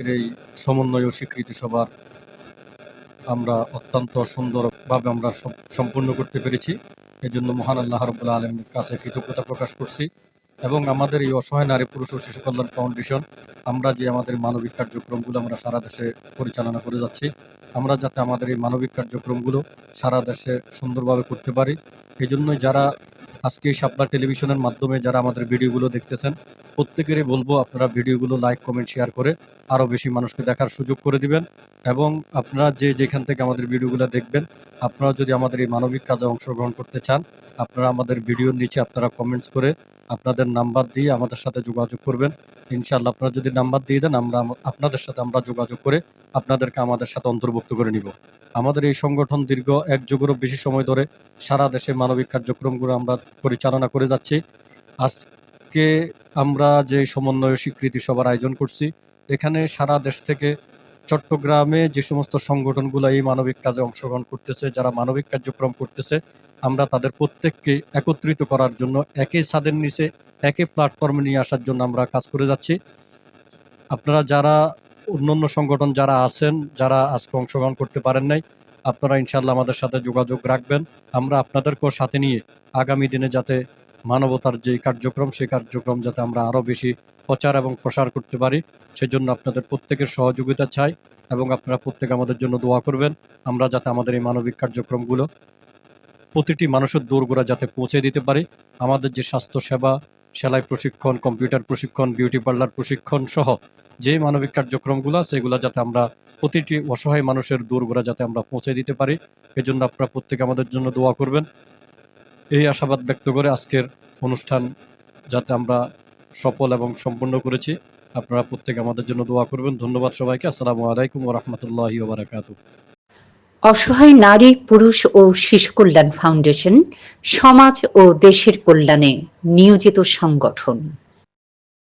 আজকের এই সমন্বয় ও স্বীকৃতি সভার আমরা অত্যন্ত সুন্দরভাবে আমরা সম- সম্পূর্ণ করতে পেরেছি। এই জন্য মহান আল্লাহ রবুল্লা আলমের কাছে কৃতজ্ঞতা প্রকাশ করছি। এবং আমাদের এই অসহায় নারী পুরুষ ও শিশু কল্যাণ ফাউন্ডেশন, আমরা যে আমাদের মানবিক কার্যক্রমগুলো আমরা সারা দেশে পরিচালনা করে যাচ্ছি, আমরা যাতে আমাদের এই মানবিক কার্যক্রমগুলো সারা দেশে সুন্দরভাবে করতে পারি। এই জন্যই যারা আজকে সাপলা টেলিভিশনের মাধ্যমে যারা আমাদের ভিডিওগুলো দেখতেছেন, প্রত্যেকেরই বলব আপনারা ভিডিওগুলো লাইক কমেন্ট শেয়ার করে আরও বেশি মানুষকে দেখার সুযোগ করে দিবেন এবং আপনারা যে যেখান থেকে আমাদের ভিডিওগুলো দেখবেন, আপনারা যদি আমাদের এই মানবিক কাজে অংশগ্রহণ করতে চান, আপনারা আমাদের ভিডিওর নিচে আপনারা কমেন্টস করে আপনাদের নাম্বার দিয়ে আমাদের সাথে যোগাযোগ করবেন। ইনশাআল্লাহ আপনারা যদি নাম্বার দিয়ে দেন, আমরা আপনাদের সাথে আমরা যোগাযোগ করে আপনাদেরকে আমাদের সাথে অন্তর্ভুক্ত করে নিব। আমাদের এই সংগঠন দীর্ঘ এক যুগেরও বেশি সময় ধরে সারা দেশে মানবিক কার্যক্রমগুলো আমরা পরিচালনা করে যাচ্ছি। আজকে আমরা যে সমন্বয় স্বীকৃতি সভার আয়োজন করছি, এখানে সারা দেশ থেকে চট্টগ্রামে যে সমস্ত সংগঠনগুলো এই মানবিক কাজে অংশগ্রহণ করতেছে, যারা মানবিক কার্যক্রম করতেছে, আমরা তাদের প্রত্যেককে একত্রিত করার জন্য একই ছাদের নিচে একই প্ল্যাটফর্মে নিয়ে আসার জন্য আমরা কাজ করে যাচ্ছি। আপনারা যারা অন্যান্য সংগঠন যারা আছেন, যারা আজকে অংশগ্রহণ করতে পারেন নাই, আপনারা ইনশাল্লাহ আমাদের সাথে যোগাযোগ রাখবেন। আমরা আপনাদেরকেও সাথে নিয়ে আগামী দিনে যাতে মানবতার যে কার্যক্রম, সেই কার্যক্রম যাতে আমরা আরও বেশি প্রচার এবং প্রসার করতে পারি, সেজন্য আপনাদের প্রত্যেকের সহযোগিতা চাই এবং আপনারা প্রত্যেকে আমাদের জন্য দোয়া করবেন। আমরা যাতে আমাদের এই মানবিক কার্যক্রমগুলো প্রতিটি মানুষের দোরগোড়া যাতে পৌঁছে দিতে পারি। আমাদের যে স্বাস্থ্য সেবা, সেলাই প্রশিক্ষণ, কম্পিউটার প্রশিক্ষণ, বিউটি পার্লার প্রশিক্ষণ সহ যে মানবিক কার্যক্রমগুলো সেগুলো যাতে আমরা প্রতিটি অসহায় মানুষের দোরগোড়া যাতে আমরা পৌঁছে দিতে পারি, এজন্য আপনারা প্রত্যেকে আমাদের জন্য দোয়া করবেন। এই আশাবাদ ব্যক্ত করে আজকের অনুষ্ঠান যাতে আমরা সফল এবং সম্পন্ন করেছি। আপনারা প্রত্যেকে আমাদের জন্য দোয়া করবেন। ধন্যবাদ সবাইকে। আসসালামু আলাইকুম রহমতুল্লাহ বারাকাত অসহায় নারী, পুরুষ ও শিশু কল্যাণ ফাউন্ডেশন, সমাজ ও দেশের কল্যাণে নিয়োজিত সংগঠন।